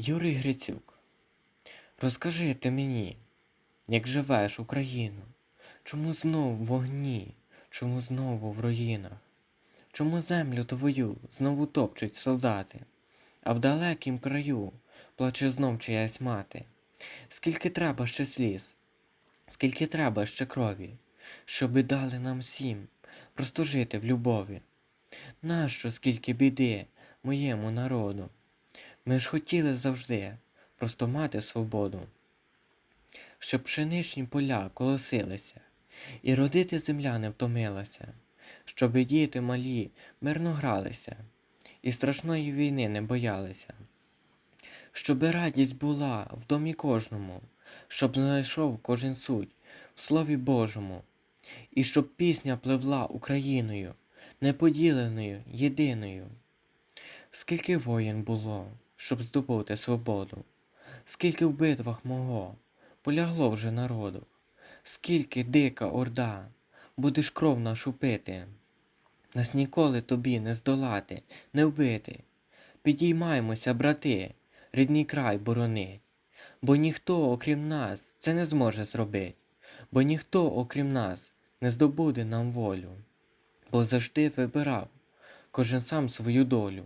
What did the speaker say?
Юрій Грицюк, розкажи ти мені, як живеш Україну, чому знов в вогні, чому знову в руїнах, чому землю твою знову топчуть солдати, а в далекім краю плаче знов чиясь мати. Скільки треба ще сліз, скільки треба ще крові, щоби дали нам всім просто жити в любові. Нащо скільки біди моєму народу? Ми ж хотіли завжди просто мати свободу, щоб пшеничні поля колосилися, і родити земля не втомилася, щоб діти малі мирно гралися, і страшної війни не боялися, щоби радість була в домі кожному, щоб знайшов кожен суть в Слові Божому, і щоб пісня пливла Україною, неподіленою, єдиною. Скільки воїн було, щоб здобути свободу, скільки в битвах мого полягло вже народу, скільки дика орда, будеш кров нашу пити, нас ніколи тобі не здолати, не вбити. Підіймаймося, брати, рідний край боронить, бо ніхто, окрім нас, це не зможе зробити, бо ніхто, окрім нас, не здобуде нам волю, бо завжди вибирав кожен сам свою долю.